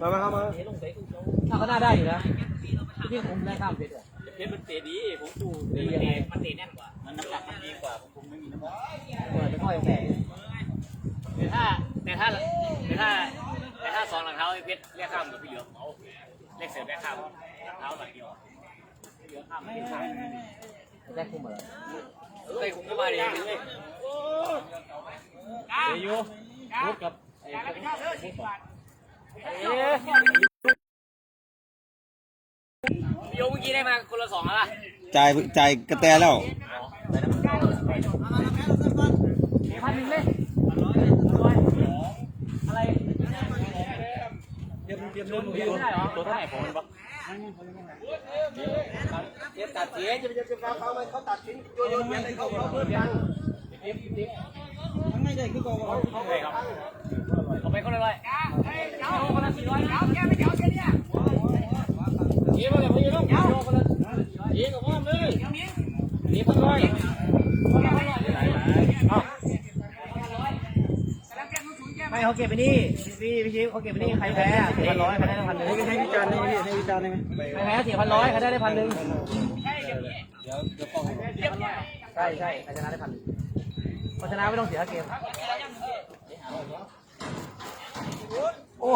มามาเข้ามาถ้าเขาหน้าได้อยู่นะยิ่งผมได้ข้ามเพชรอะเพชรมันเตะดีผมดูดียังไงมันเตะแน่นกว่า มันน้ำหนักมันดีกว่าผมผมไม่มีน้ำหนักเปิดเป็นข้อยังแข็งแต่ถ้าแต่ถ้าแต่ถ้าแต่ถ้าสองหลังเท้าไอ้เพชรเรียกข้ามกับพี่เหลือมเอาเรียกเสือเรียกข้ามเท้าหลังเดียวพี่เหลือข้ามไม่ได้ข้ามแรกคุ้มเหรอเฮ้ยผมก็มาดีเลยเดี๋ยวอยู่รูดกับไอ้พี่ โยเมื่อกี้ได้มาคนละสองแล้วล่ะจ่ายจ่ายกระแตแล้วพันหนึ่งเลยอะไรเตรียมเตรียมโดนหนูอยู่ได้เหรอตัวเท่าไหร่ผมมันบอกตัดเสียจะไปจะเขาเขาเขาตัดสินโยนโยนเงินให้เขาเขาเพิ่มยังไม่ครับเอาไปคนละร้อยเอาคนละสี่ร้อยเอาแกไม่เอาแค่เนี้ยยี่มาเลย พี่ลูกเอาคนละยี่กับพ่อมือยี่คนร้อนละร้อยเอาไม่เขาเก็บไปนี่พี่พี่ชิปเขาเก็บไปนี่ใครแพ้สี่พันร้อยใครได้พันหนึ่งให้วิจารณ์ได้ไหมให้วิจารณ์ได้ไหมใครแพ้สี่พันร้อยใครได้ได้พันหนึ่งใช่ใช่ใครชนะได้พันหนึ่งชนะไม่ต้องเสียเกม โอ้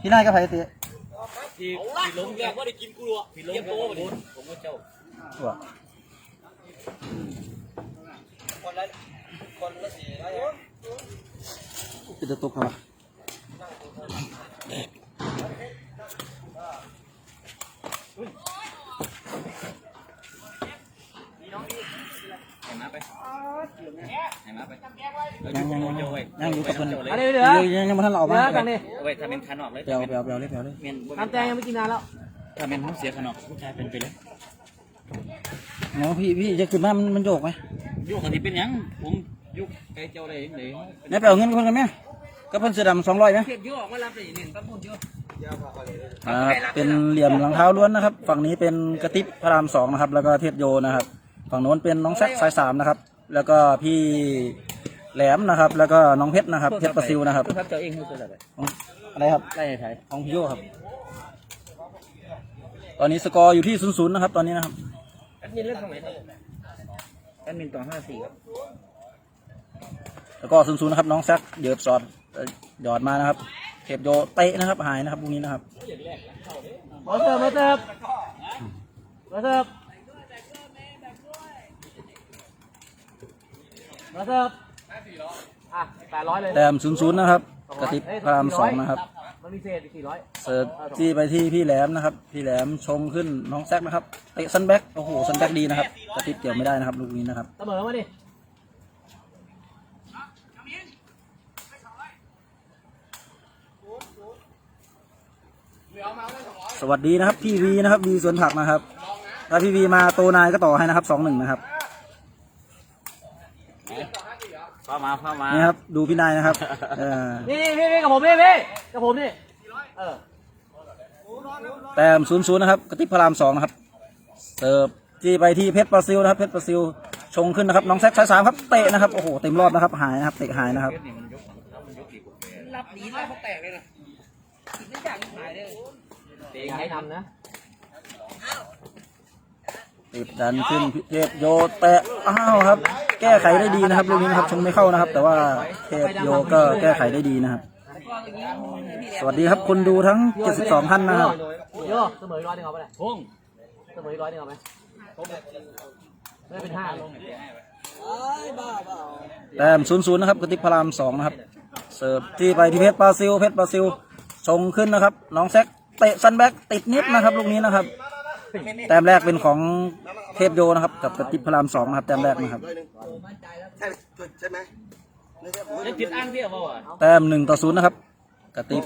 พี่นายก็ไผ่เตะที่ที่ล้มแกว่าได้กินกูอะที่ล้มโตมาดิผมก็เจ้าว่ะเป็นจะตกเหรอ เห็นมา ไปเห็นมาไปยังยังยังยังอยู่กับคนอันนี้เหลือยังยังไม่ทันเราอกเหลืมาอกันนี่เอาไว้ทำเป็นคันออกเลยเปล่าเปล่าเปล่าเลยเปล่าเลยน้ำแตงยังไม่กินนานแล้วถ้าเป็นเสียคันออกผู้ชายเป็นไปเลยน้องพี่พี่จะขึ้นมามันมันโยกไหมโยุคเขาที่เป็นยังผมยุคไกลเจ้าอะไรยังไงเนี่ยไปเอาเงินคนกันไหมก็เพิ่นเสื้อดำสองร้อยไหมเยบยุคออกมารับไปอีกหนึ่งตั้งหมดเยอ่าเป็นเหลี่ยมรองเท้าล้วนนะครับ ฝั่งนี้เป็นกระติบพระรามสองนะครับ แล้วก็เทพโยนะครับ ฝั่งโน้นเป็นน้องแซกสายสามนะครับ แล้วก็พี่แหลมนะครับ แล้วก็น้องเพชรนะครับเพชรประซิวนะครับครับเจ้าเองคือตัวอะไรของอะไรครับไล่ไทยของพี่โยครับ ตอนนี้สกอร์อยู่ที่ศูนย์ศูนย์นะครับ ตอนนี้นะครับแอดมินเล่นตรงไหนครับแอดมินต่อห้าสี่ครับแล้วก็ศูนย์ศูนย์นะครับ น้องแซกเดือบสอดเอ่อหยอดมานะครับเทพโยเตะนะครับหายนะครับพวกนี้นะครับมาเสิร์ฟมาเสิร์ฟมาเสิร์ มาเสิร์ฟอะแปดร้อยเลยแต้มศูนย์ศูนย์นะครับกระติบพระรามสองนะครับ มันมีเศษอีกสี่ร้อยเสิร์ฟที่ไปที่พี่แหลมนะครับ พี่แหลมชงขึ้นน้องแซกนะครับเตะซันแบ็กโอ้โหซันแบ็กดีนะครับกระติบเกี่ยวไม่ได้นะครับลูกนี้นะครับเสมอมาดิสวัสดีนะครับพี่วีนะครับวีสวนผักนะครับถ้าพี่วีมาโตนายก็ต่อให้นะครับสองหนึ่งนะครับ เข้ามาเข้ามานี่ครับดูพี่นายนะครับเออนี่นี่พี่พี่กับผมนี่พี่กับผมนี่เออแต้มศูนย์ศูนย์นะครับกระติบพระรามสองนะครับเสิร์ฟที่ไปที่เพชรปราซิลนะครับเพชรปราซิลชงขึ้นนะครับน้องแซกสายสามครับเตะนะครับโอ้โหเต็มรอบนะครับหายนะครับเตะหายนะครับรับดีได้เขาแตกเลยนะไม่อยากหายเลยอย่าให้นำนะ ติดดันขึ้นเทพโยแตะอ้าวครับ แก้ไขได้ดีนะครับลูกนี้นะครับชงไม่เข้านะครับ แต่ว่าเทพโยก็แก้ไขได้ดีนะครับ สวัสดีครับคนดูทั้ง 72 ท่านนะครับโยเสมออีกร้อยหนึงเอาไปเลยพงเสมออีกร้อยหนึงเอาไหมไม่ได้เป็นห้าลงแต้มศูนย์ศูนย์นะครับกระติบพระรามสองนะครับ เสิร์ฟที่ไปที่เพชรปราซิล เพชรปราซิลชงขึ้นนะครับ น้องแซกเตะซันแบ็กติดนิดนะครับลูกนี้นะครับ แต้มแรกเป็นของเทพโยนะครับ กับกระติบพระรามสองนะครับแต้มแรกนะครับจะติดอ้างที่เอาบ่อะแต้มหนึ่งต่อศูนย์นะครับกระติบ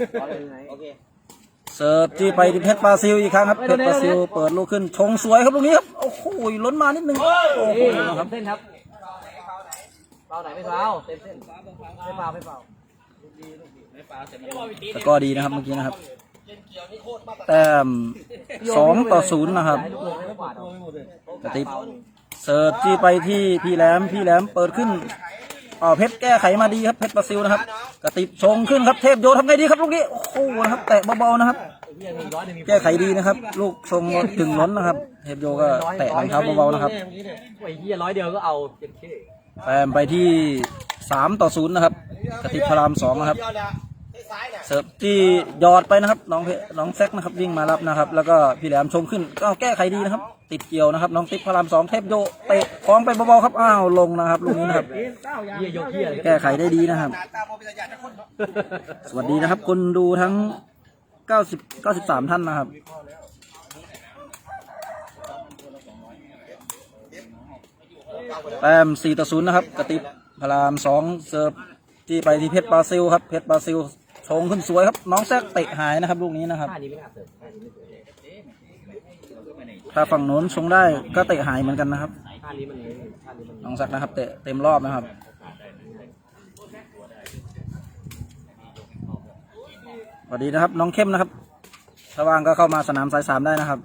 เสิร์ฟที่ไปที่เพชรปราซิลอีกครั้งครับเพชรปราซิลเปิดลูกขึ้นชงสวยครับลูกนี้ครับโอ้โหล้นมานิดนึงโอ้โหนี่นะครับเส้นครับเปล่าไหนไม่เปล่าเต็มเส้นไม่เปล่าไม่เปล่าไม่ปลาเสร็จแต่ก็ดีนะครับเมื่อกี้นะครับ แต้มสองต่อศูนย์นะครับกระติบเสิร์ฟที่ไปที่พี่แหลมพี่แหลมเปิดขึ้นอ๋อเพชรแก้ไขมาดีครับเพชรปราซิลนะครับ กระติบชงขึ้นครับเทพโยทำไงดีครับลูกนี้โอ้โหนะครับแตะเบาๆนะครับ แก้ไขดีนะครับ ลูกทรงถึงล้นนะครับ เทพโยก็แตะรองเท้าเบาๆนะครับไอ้เฮียร้อยเดียวก็เอาเจ็ดเคแต้มไปที่สามต่อศูนย์นะครับ กระติบพรามสองนะครับ เสิร์ฟที่ยอดไปนะครับ น้องเพน้องแซกนะครับวิ่งมารับนะครับ แล้วก็พี่แหลมชงขึ้นก็แก้ไขดีนะครับ ติดเกี่ยวนะครับ น้องติ๊บพระรามสองเทพโยเตะคล้องไปเบาๆครับอ้าวลงนะครับลูกนี้นะครับเฮียยกเฮียเลยแก้ไขได้ดีนะครับ สวัสดีนะครับ คนดูทั้ง 90 93 ท่านนะครับแต้ม4ต่อ0นะครับ กระติบพลาม2เสิร์ฟที่ไปที่เพชรบราซิลครับ เพชรบราซิล ชงขึ้นสวยครับ น้องแซกเตะหายนะครับ ลูกนี้นะครับ ถ้าฝั่งโน้นชงได้ก็เตะหายเหมือนกันนะครับ น้องแซกนะครับเตะเต็มรอบนะครับสวัสดีนะครับ น้องเข้มนะครับถ้าว่างก็เข้ามาสนามสายสามได้นะครับ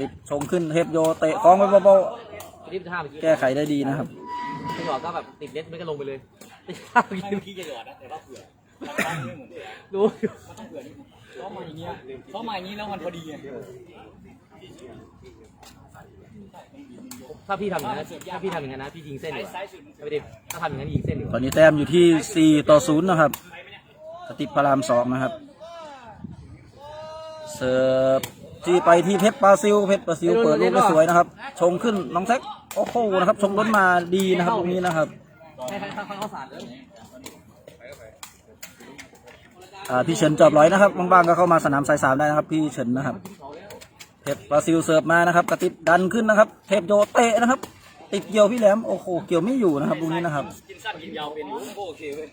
ติบชงขึ้นเทปโยเตะคล้องไปเบารีบท่าเมื่อกี้ๆแก้ไขได้ดีนะครับไม่หยอดก็แบบติดเน็ตไม่ก็ลงไปเลยติดท่าเมื่อกี้พี่จะหยอดนะแต่ว่าเผื่อ รู้อยู่เพราะมาอย่างเงี้ยเพราะมาอย่างนี้แล้วมันพอดีไงถ้าพี่ทำอย่างนั้นถ้าพี่ทำอย่างนั้นนะพี่ยิงเส้นเลยไม่ได้ถ้าทำอย่างนั้นยิงเส้นดีกตอว่านนี้แต้มอยู่ที่ 4 ต่อ 0 นะครับกระติบพระรามสองนะครับ เสิร์ฟที่ไปที่เพชรบราซิล เพชรบราซิลเปิดลูกได้สวยนะครับ ชงขึ้นน้องแซกโอ้โหนะครับ ชงล้นมาดีนะครับตรงนี้นะครับ ให้ให้เขาเขาสาดเลยอ่า พี่เฉินจอบร้อยนะครับบางๆก็เข้ามาสนามสายสามได้นะครับ พี่เฉินนะครับเพชรบราซิลเสิร์ฟมานะครับ กระติบดันขึ้นนะครับ เทปโยเตะนะครับ ติดเกี่ยวพี่แหลมโอ้โหเกี่ยวไม่อยู่นะครับตรงนี้นะครับกินสั้นกินยาวเป็นอยู่โอเคเว้ย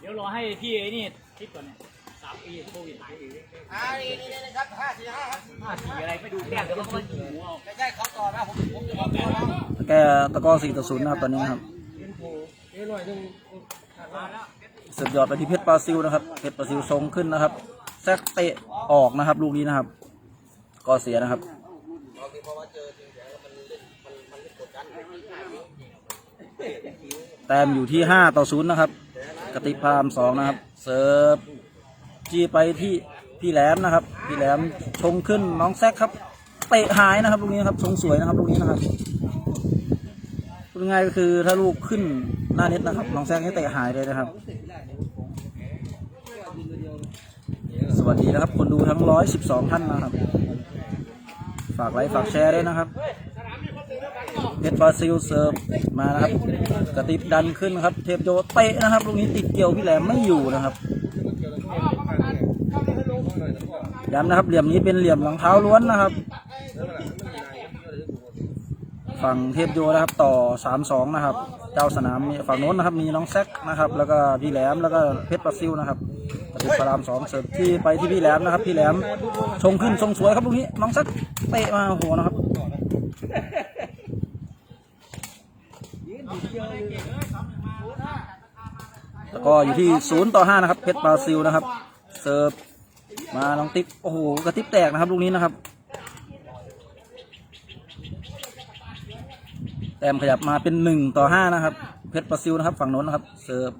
เดี๋ยวรอให้พี่ไอ้นี่คิดก่อนเนี่ยสามปีโควิดหายอีกห้าสี่อะไรไม่ดูแก้มเดี๋ยวมันหิวเอาแก้ตะกร้อ4ต่อ0นะครับตอนนี้นะครับเสิร์ฟยอดไปที่เพชรบราซิลนะครับ เพชรบราซิลทรงขึ้นนะครับ แซกเตะออกนะครับ ลูกนี้นะครับ ก็เสียนะครับแต้มอยู่ที่ 5 ต่อ 0 นะครับ กติพามสองนะครับ เสิร์ฟจี้ไปที่พี่แหลมนะครับ พี่แหลมชงขึ้นน้องแซกครับ เตะหายนะครับลูกนี้นะครับทรงสวยนะครับลูกนี้นะครับ พูดง่ายก็คือถ้าลูกขึ้นหน้าเน็ตนะครับน้องแซกนี่เตะหายเลยนะครับ สวัสดีนะครับ คนดูทั้ง 112 ท่านนะครับ ฝากไลค์ฝากแชร์ด้วยนะครับเพชรบราซิลเสิร์ฟมานะครับ กระติบดันขึ้นครับ เทปโยเตะนะครับลูกนี้ติดเกี่ยวพี่แหลมไม่อยู่นะครับย้ำนะครับเหลี่ยมนี้เป็นเหลี่ยมรองเท้าล้วนนะครับ ฝั่งเทพโยนะครับต่อสามสองนะครับ เจ้าสนามมีฝั่งโน้นนะครับมีน้องแซกนะครับ แล้วก็พี่แหลมแล้วก็เพชรบราซิลนะครับกระติบพระรามสองเสิร์ฟที่ไปที่พี่แหลมนะครับ พี่แหลมชงขึ้นทรงสวยครับลูกนี้น้องแซกเตะมาโหนะครับแล้วก็อยู่ที่ศูนย์ต่อห้านะครับ เพชรบราซิลนะครับ เสิร์ฟมาน้องติ๊บโอ้โหกระติ๊บแตกนะครับลูกนี้นะครับ แต้มขยับมาเป็นหนึ่งต่อห้านะครับ เพชรบราซิลนะครับ ฝั่งโน้นนะครับ เสิร์ฟ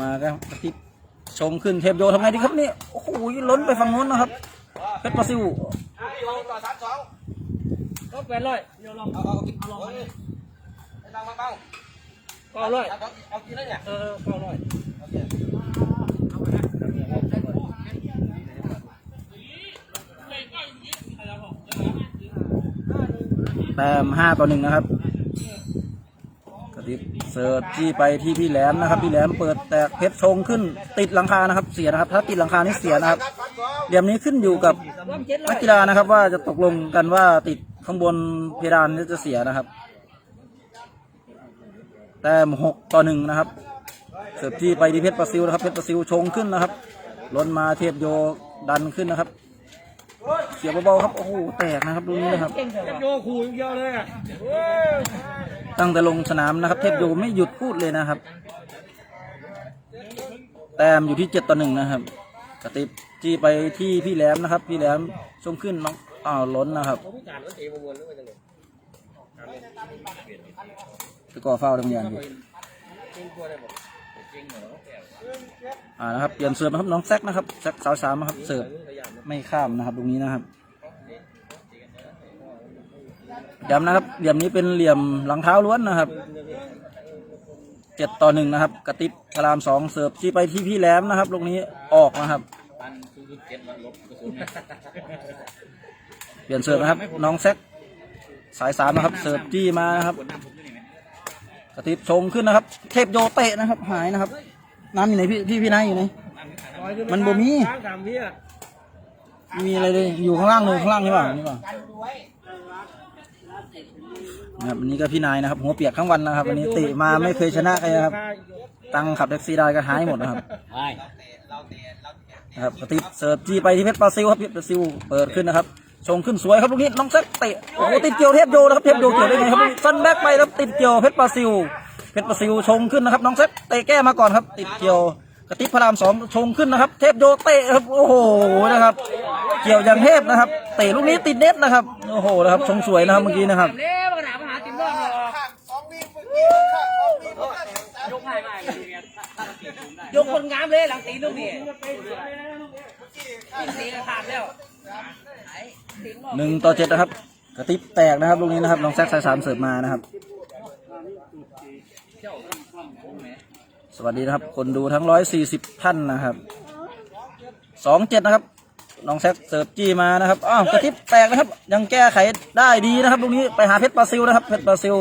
มาครับกระติ๊บชงขึ้นเทปโยทำไงดีครับนี่โอ้โหล้นไปฝั่งโน้นนะครับ เพชรบราซิลก็แปดร้อยเดี๋ยวลองเอาเอาเอาลองเลยเก้าร้อยเออเก้าร้อย แต้มห้าต่อหนึ่งนะครับกระติบเสิร์ฟที่ไปที่พี่แหลมนะครับ พี่แหลมเปิดแตกเพชรชงขึ้นติดหลังคานะครับ เสียนะครับ ถ้าติดหลังคานี่เสียนะครับเหลี่ยมนี้ขึ้นอยู่กับนักกีฬานะครับ ว่าจะตกลงกันว่าติดข้างบนเพดานนี่จะเสียนะครับ แต้มหกต่อหนึ่งนะครับ เสิร์ฟที่ไปที่เพชรปราซิลนะครับ เพชรปราซิลชงขึ้นนะครับล้นมาเทียบโยดันขึ้นนะครับ เสียเบาๆครับ โอ้โห แตกนะครับตรงนี้นะครับ โยขู่อย่างเดียวเลยอะตั้งแต่ลงสนามนะครับ เทพโยไม่หยุดพูดเลยนะครับ แต้มอยู่ที่เจ็ดต่อหนึ่งนะครับกระติบจี้ไปที่พี่แหลมนะครับ พี่แหลมชงขึ้นน้องอ้าวล้นนะครับตะกอเฝ้าตรงอย่างอยู่อ่านะครับเปลี่ยนเสิร์ฟนะครับน้องแซกนะครับแซกสาวสามนะครับเสิร์ฟ ไม่ข้ามนะครับ ตรงนี้นะครับย้ำนะครับ เหลี่ยมนี้เป็นเหลี่ยมหลังเท้าล้วนนะครับเจ็ดต่อหนึ่งนะครับ กระติบพระรามสองเสิร์ฟที่ไปที่พี่แหลมนะครับลูกนี้ออกนะครับเปลี่ยนเสิร์ฟนะครับ น้องแซกสายสามนะครับ เสิร์ฟจี้มานะครับ กระติบชงขึ้นนะครับ เทพโยเตะนะครับ หายนะครับ น้ำอยู่ไหนพี่พี่พี่นายอยู่ไหนมันบ่มี ไม่มีอะไรเลย อยู่ข้างล่างเลยข้างล่างนี่เปล่านี่เปล่านะครับวันนี้ก็พี่นายนะครับ หัวเปียกทั้งวันนะครับวันนี้เตะมาไม่เคยชนะใครนะครับ ตังค์ขับแท็กซี่ได้ก็หายหมดนะครับไม่นะครับกระติบเสิร์ฟจี้ไปที่เพชรปาซิลครับเพชรปาซิลเปิดขึ้นนะครับชงขึ้นสวยครับลูกนี้น้องแซกเตะโอ้โหติดเกี่ยวเทพโยนะครับเทพโยเกี่ยวได้ไงครับซันแบ็กไปแล้วติดเกี่ยวเพชรปาซิลเพชรปาซิลชงขึ้นนะครับน้องแซกเตะแก้มาก่อนครับ ติดเกี่ยว กระติบพระรามสองชงขึ้นนะครับ เทพโยเตะครับโอ้โหนะครับ เกี่ยวอย่างเทพนะครับ เตะลูกนี้ติดเน็ตนะครับโอ้โหนะครับชงสวยนะครับเมื่อกี้นะครับเด้ปัญหาปัญหาติมรอบหรอกยกง่ายมากเลยเนี่ยยกคนงามเลยหลังตีลูกนี่ตีก็ขาดแล้วหนึ่งต่อเจ็ดนะครับ กระติบแตกนะครับลูกนี้นะครับน้องแซกสายสามเสิร์ฟมานะครับ สวัสดีนะครับ คนดูทั้งร้อยสี่สิบท่านนะครับสองเจ็ดนะครับน้องแซกเสิร์ฟจี้มานะครับอ้าวกระติบแตกนะครับ ยังแก้ไขได้ดีนะครับลูกนี้ไปหาเพชรปาซิลนะครับเพชรปาซิล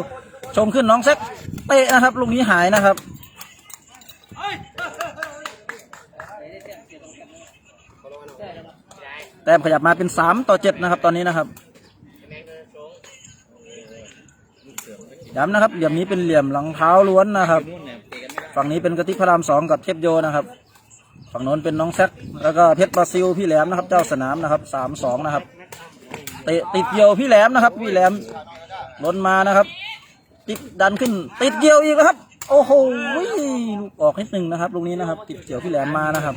ชมขึ้นน้องแซกเตะนะครับลูกนี้หายนะครับแต้มขยับมาเป็นสามต่อเจ็ดนะครับ ตอนนี้นะครับย้ำนะครับเหลี่ยมนี้เป็นเหลี่ยมหลังเท้าล้วนนะครับ ฝั่งนี้เป็นกระติกพระรามสองกับเทพโยนะครับ ฝั่งโน้นเป็นน้องแซกแล้วก็เพชรบราซิลพี่แหลมนะครับ เจ้าสนามนะครับสามสองนะครับเตะติดเกี่ยวพี่แหลมนะครับ พี่แหลมล้นมานะครับ ติดดันขึ้น ติดเกี่ยวอีกนะครับ โอ้โหลูกออกนิดหนึ่งนะครับลูกนี้นะครับ ติดเกี่ยวพี่แหลมมานะครับ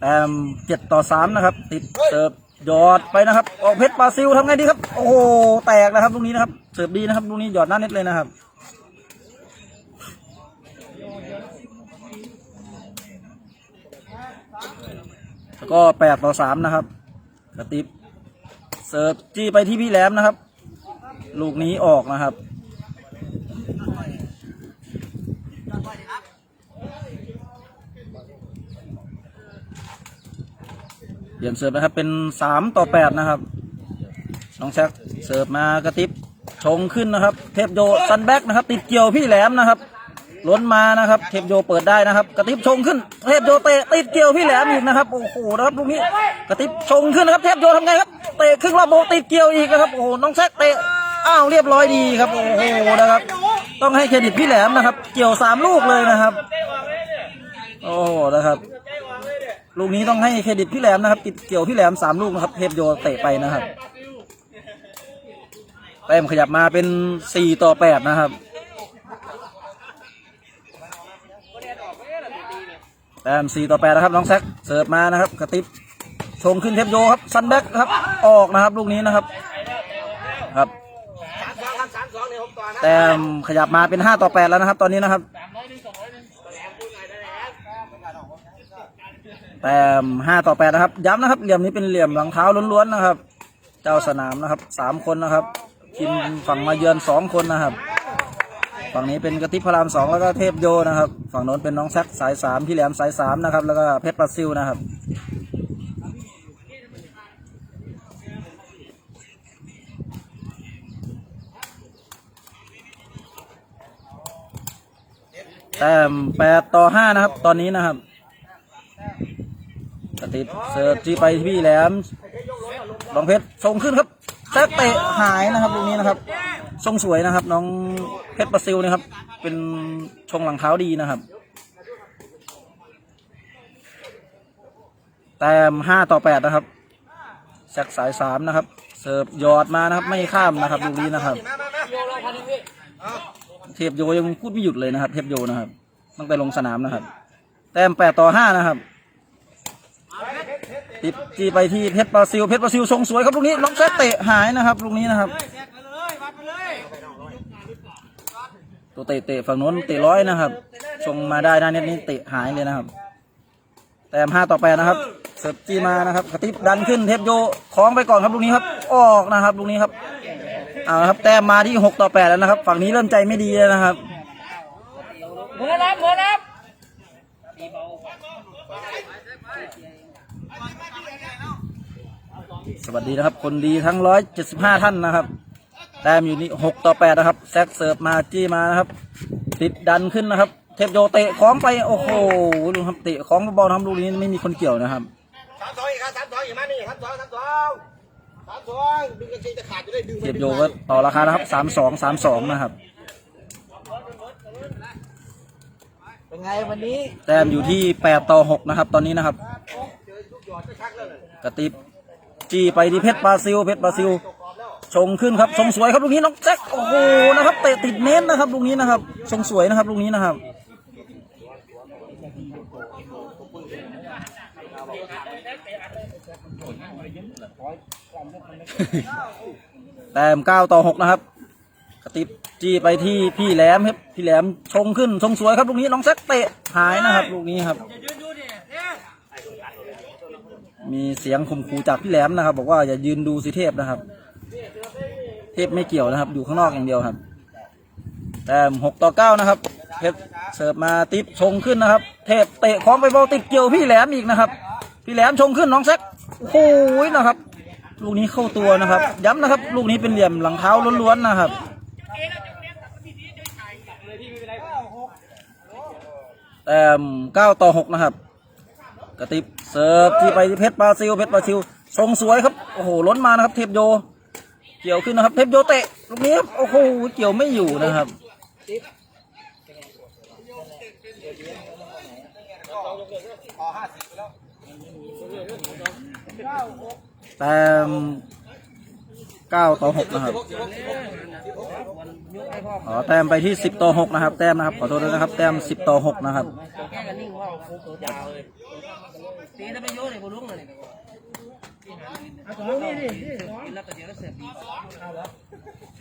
แต้มเจ็ดต่อสามนะครับ ติดเสิร์ฟ หยอดไปนะครับ ออกเพชรบราซิลทำไงดีครับ โอ้โหแตกนะครับลูกนี้นะครับ เสิร์ฟดีนะครับลูกนี้หยอดหน้าเน็ตเลยนะครับ แล้วก็แปดต่อสามนะครับกระติบเสิร์ฟจี้ไปที่พี่แหลมนะครับ ลูกนี้ออกนะครับ เป ลี่ยนเสิร์ฟนะครับเป็นสามต่อแปดนะครับ น้องแซกเสิร์ฟมากระติบชงขึ้นนะครับ เทปโยซันแบ็กนะครับ ติดเกี่ยวพี่แหลมนะครับล้นมานะครับ เทปโยเปิดได้นะครับ กระติบชงขึ้น เทปโยเตะติดเกี่ยวพี่แหลมอีกนะครับโอ้โหนะครับลูกนี้กระติบชงขึ้นนะครับ เทปโยทำไงครับเตะครึ่งรอบโบติดเกี่ยวอีกนะครับโอ้โหน้องแซกเตะอ้าวเรียบร้อยดีครับโอ้โหนะครับ ต้องให้เครดิตพี่แหลมนะครับ เกี่ยวสามลูกเลยนะครับ โอ้โหนะครับ ลูกนี้ต้องให้เครดิตพี่แหลมนะครับติดเกี่ยวพี่แหลมสามลูกนะครับเทปโยเตะไปนะครับแต้มขยับมาเป็นสี่ต่อแปดนะครับ แต้มสี่ต่อแปดนะครับน้องแซกเสิร์ฟมานะครับ กระติบชงขึ้นเทปโยครับซันแบ็กครับออกนะครับลูกนี้นะครับครับ แต้มขยับมาเป็นห้าต่อแปดแล้วนะครับ ตอนนี้นะครับ แต้มห้าต่อแปดนะครับ ย้ำนะครับ เหลี่ยมนี้เป็นเหลี่ยมหลังเท้าล้วนๆนะครับ เจ้าสนามนะครับสามคนนะครับทีมฝั่งมาเยือนสองคนนะครับ ฝั่งนี้เป็นกระติบพระรามสองแล้วก็เทพโยนะครับ ฝั่งโน้นเป็นน้องแซกสายสามพี่แหลมสายสามนะครับ แล้วก็เพชรปราซิลนะครับแต้มแปดต่อห้านะครับ ตอนนี้นะครับ ติบเสิร์ฟจีไปที่พี่แหลมลองเพชรส่งขึ้นครับแซกเตะหายนะครับตรงนี้นะครับทรงสวยนะครับ น้องเพชรปราซิลนะครับ เป็นชงหลังเท้าดีนะครับ แต้มห้าต่อแปดนะครับแซกสายสามนะครับ เสิร์ฟยอดมานะครับ ไม่ข้ามนะครับลูกนี้นะครับ เทพโยยังพูดไม่หยุดเลยนะครับ เทพโยนะครับ ตั้งแต่ลงสนามนะครับ แต้มแปดต่อห้านะครับ ติดจีไปที่เพชรบราซิล เพชรบราซิลทรงสวยครับลูกนี้น้องแซกเตะหายนะครับลูกนี้นะครับ ตัวเตะเตะฝั่งโน้นเตะร้อยนะครับชงมาได้ด้านเน็ตนี้เตะหายเลยนะครับ แต้มห้าต่อแปดนะครับ เสิร์ฟจีมานะครับกระติบดันขึ้นเทปโยคล้องไปก่อนครับลูกนี้ครับออกนะครับลูกนี้ครับเอาครับแต้มมาที่หกต่อแปดแล้วนะครับ ฝั่งนี้เริ่มใจไม่ดีแล้วนะครับหมดแล้วหมดแล้ว สวัสดีนะครับ คนดีทั้งร้อยเจ็ดสิบห้าท่านนะครับแต้มอยู่นี่หกต่อแปดนะครับ แซกเสิร์ฟมาจี้มานะครับ ติดดันขึ้นนะครับ เทปโยเตะคล้องไป โอ้โหดูครับเตะคล้องบอลทำลูกนี้ไม่มีคนเกี่ยวนะครับสามสองอีกครับสามสองอีกมานี่สามสองสามสองสามสองดึงกางเกงจะขาดจะได้ดึงเทปโยก็ต่อราคานะครับสามสองสามสองนะครับ เป็นไงวันนี้ แต้มอยู่ที่แปดต่อหกนะครับ ตอนนี้นะครับกระติบ จี้ไปที่เพชรบราซิล เพชรบราซิล ชงขึ้นครับชงสวยครับลูกนี้น้องแจ็คโอ้โหนะครับเตะติดเน้นนะครับลูกนี้นะครับชงสวยนะครับลูกนี้นะครับแต้มเก้าต่อหกนะครับกระติบจี้ไปที่พี่แหลมครับพี่แหลมชงขึ้นชงสวยครับลูกนี้น้องแซกเตะหายนะครับลูกนี้ครับ มีเสียงข่มขู่จากพี่แหลมนะครับ บอกว่าอย่ายืนดูสิเทพนะครับ เทพไม่เกี่ยวนะครับ อยู่ข้างนอกอย่างเดียวครับ แต้มหกต่อเก้านะครับเทพเสิร์ฟมาติปชงขึ้นนะครับ เทพเตะของไปบอลติดเกี่ยวพี่แหลมอีกนะครับ พี่แหลมชงขึ้นน้องแซกโอ้โหนะครับ ลูกนี้เข้าตัวนะครับ ย้ำนะครับ ลูกนี้เป็นเหลี่ยมหลังเท้าล้วนๆนะครับแต้มเก้าต่อหกนะครับ กระติบเสิร์ฟที่ไปเพชรบราซิลเพชรบราซิลทรงสวยครับโอ้โหล้นมานะครับ เทปโย เกี่ยวขึ้นนะครับ เทปโยเตะลูกนี้ครับโอ้โหเกี่ยวไม่อยู่นะครับแต้มเก้าต่อหกนะครับอ๋อแต้มไปที่สิบต่อหกนะครับ แต้มนะครับขอโทษด้วยนะครับ แต้มสิบต่อหกนะครับ ตีได้ไปโยนเลยบุลุงเลยเอาสองนี่ดิกินแล้วตัวเดี๋ยวแล้วเสียบดีเอาวะ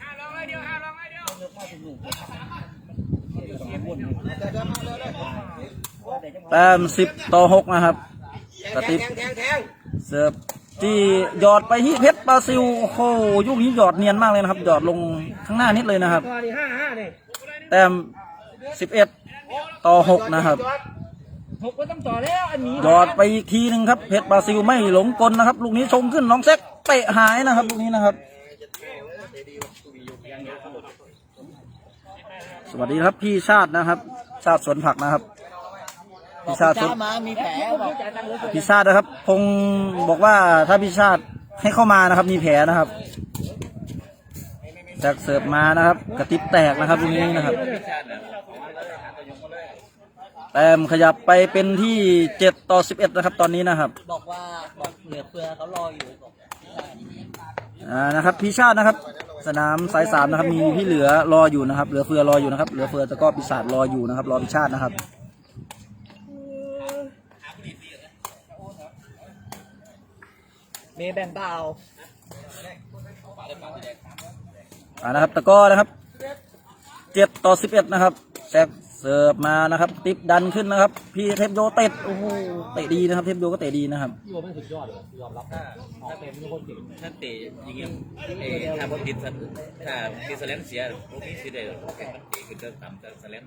ห้าลองเลยเดียวห้าลองเลยเดียวแต้มสิบต่อหกนะครับกระติบเสิร์ฟที่หยอดไปที่เพชรบราซิลโอ้โหยุคนี้หยอดเนียนมากเลยนะครับ หยอดลงข้างหน้านิดเลยนะครับ แต้มสิบเอ็ดต่อหกนะครับ หกก็ต้องต่อแล้วอันนี้หยอดไปอีกทีหนึ่งครับเพชรบราซิลไม่หลงกลนะครับ ลูกนี้ชงขึ้นน้องแซกเตะหายนะครับ ลูกนี้นะครับ สวัสดีครับพี่ชาตินะครับ ชาติสวนผักนะครับ พี่ชาติสวน มามีแผลบอกพี่ชาตินะครับคงบอกว่าถ้าพี่ชาติให้เข้ามานะครับ มีแผลนะครับจากเสิร์ฟมานะครับ กระติบแตกนะครับลูกนี้นะครับ แต้มขยับไปเป็นที่เจ็ดต่อสิบเอ็ดนะครับตอนนี้นะครับ บอกว่าบอกเหลือเฟือเขารออยู่บอกอ่านะครับพี่ชาตินะครับ สนามสายสามนะครับมีพี่เหลือรออยู่นะครับ เหลือเฟือรออยู่นะครับ เหลือเฟือแล้วก็ปีศาจรออยู่นะครับ รอพิชาตินะครับ เมย์แบ่งเปล่าอ่านะครับ ตะกร้อนะครับเจ็ดต่อสิบเอ็ดนะครับแซก เสิร์ฟมานะครับ ติปดันขึ้นนะครับ พี่เทปโยเตะโอ้โหเตะดีนะครับ เทปโยก็เตะดีนะครับโยไม่สุดยอดเลยยอมรับถ้าเต็มทุกคนเก่งถ้าเตะอย่างเงี้ยเอ้ถ้าบอลดินสันถ้าดินสแลนเสียพวกนี้สิได้หรอกเตะขึ้นจะต่ำจะสแลน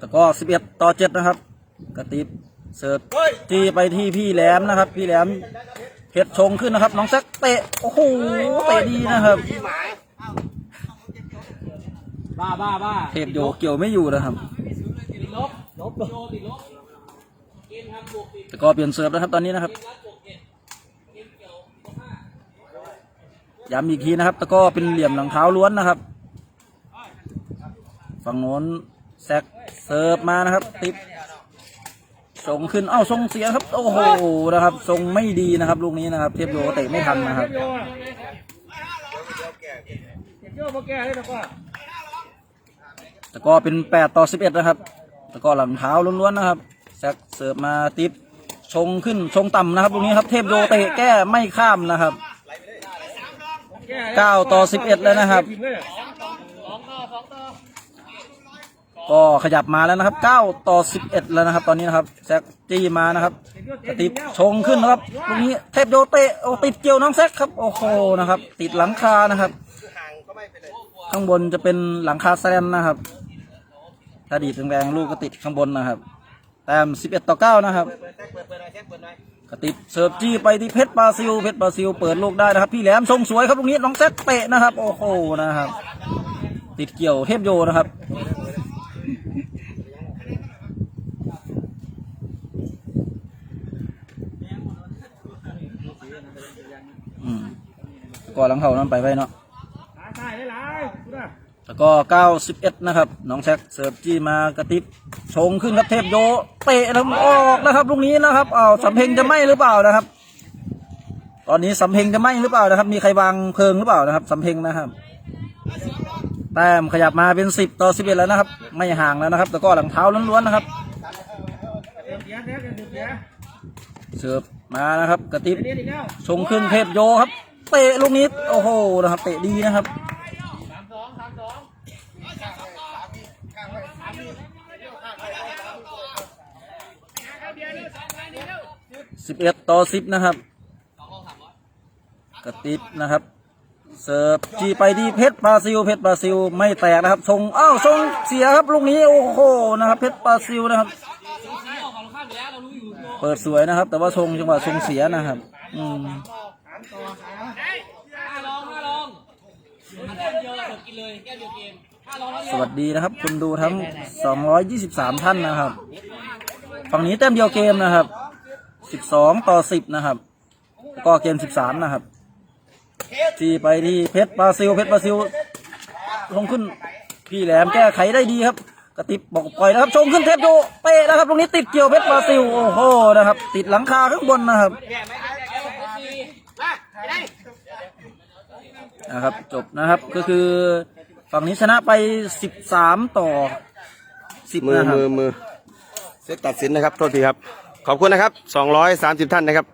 ตะกร้อสิบเอ็ดต่อเจ็ดนะครับ กระติบเสิร์ฟจีไปที่พี่แหลมนะครับ พี่แหลม เพชรชงขึ้นนะครับ น้องแซกเตะโอ้โหเตะดีนะครับบ้าบ้าบ้าเทปโยเกี่ยวไม่อยู่นะครับลบลบโยติดลบตะกร้อเปลี่ยนเสิร์ฟนะครับตอนนี้นะครับย้ำอีกทีนะครับตะกร้อเป็นเหลี่ยมหลังเท้าล้วนนะครับ ฝั่งโน้นแซกเสิร์ฟมานะครับ ติด ส่งขึ้นเอ้าส่งเสียครับ โอ้โหนะครับส่งไม่ดีนะครับ ลูกนี้นะครับ เทปโยเตะไม่ทันนะครับโยมาแก้เลยนะก็แต่ก็เป็นแปดต่อสิบเอ็ดนะครับเพแล้วก็หลังเท้าล้วนๆนะครับแซกเสิร์ฟมาติปชงขึ้นชงต่ำนะครับตรงนี้ครับ เทพโยเตะแก้ไม่ข้ามนะครับ 9 ต่อ 11เลยนะครับ ก็ขยับมาแล้วนะครับ 9 ต่อ 11 แล้วนะครับ ตอนนี้นะครับแซกจี้มานะครับกระติบชงขึ้นนะครับตรงนี้เทพโยเตะโอติดเกี่ยวน้องแซกครับ โอ้โหนะครับ ติดหลังคานะครับ ข้างบนจะเป็นหลังคาแซนนะครับถ้าดีดแรงๆลูกก็ติดข้างบนนะครับ แต้ม 11 ต่อ 9 นะครับกระติบเสิร์ฟจี้ไปที่เพชรบราซิล เพชรบราซิลเปิดลูกได้นะครับ พี่แหลมทรงสวยครับตรงนี้น้องแซกเตะนะครับ โอ้โหนะครับ ติดเกี่ยวเทพโยนะครับ ก็หลังเขานั้นไปไว้เนาะแล้วก็ 91 นะครับ น้องแซกเสิร์ฟจี้มากระติบชงขึ้นครับเทพโยเตะแล้วออกนะครับลูกนี้นะครับอ้าวสำเพ็งจะไหมหรือเปล่านะครับ ตอนนี้สำเพ็งจะไหมหรือเปล่านะครับ มีใครวางเพลิงหรือเปล่านะครับสำเพ็งนะครับแต้มขยับมาเป็น 10 ต่อ 11 แล้วนะครับ ไม่ห่างแล้วนะครับแต่ก็หลังเท้าล้วนๆนะครับเสิร์ฟมานะครับ กระติบชงขึ้นเทพโยครับ เตะลูกนี้โอ้โหนะครับเตะดีนะครับสิบเอ็ดต่อสิบนะครับกระติบนะครับ เสิร์ฟจีไปที่เพชรบราซิลเพชรบราซิลไม่แตกนะครับชงอ้าวชงเสียครับลูกนี้โอ้โหนะครับเพชรบราซิลนะครับ เปิดสวยนะครับ แต่ว่าชงจังหวะชงเสียนะครับ อืม สวัสดีนะครับคุณดูทั้ง 223 ท่านนะครับ ฝั่งนี้แต้มเดียวเกมนะครับ 12 ต่อ 10 นะครับก็เกม 13 นะครับที่ไปที่เพชรบราซิล เพชรบราซิล ลงขึ้น พี่แหลมแก้ไขได้ดีครับ กระติบบอกปล่อยนะครับ ชงขึ้นเทปโยเตะนะครับ ตรงนี้ติดเกี่ยวเพชรบราซิล โอ้โห นะครับ ติดหลังคาข้างบนนะครับนะครับ จบนะครับ ก็คือ ฝั่งนี้ชนะไป13ต่อ10มือนะครับมือมือเซตตัดสินนะครับโทษทีครับ ขอบคุณนะครับ230ท่านนะครับ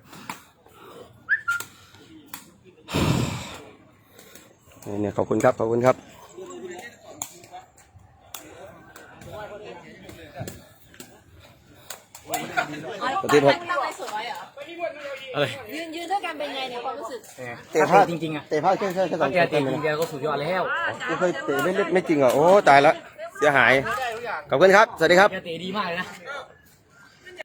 เนี่ยขอบคุณครับ ขอบคุณครับปฏิบัติตั้งไว้สวยเหรอ อะไรยืนยืนด้วยกันเป็นไงเนี่ยความรู้สึกเตะพลาดจริงๆอะเตะพลาดแค่แค่แค่สองแกคเตะนจริงแกก็สุดยอดแล้วไม่เคยเตะไม่เล่นไม่จริงเหรอโอ้ตายละเสียหายขอบคุณครับ สวัสดีครับ แกเตะดีมากเลยนะ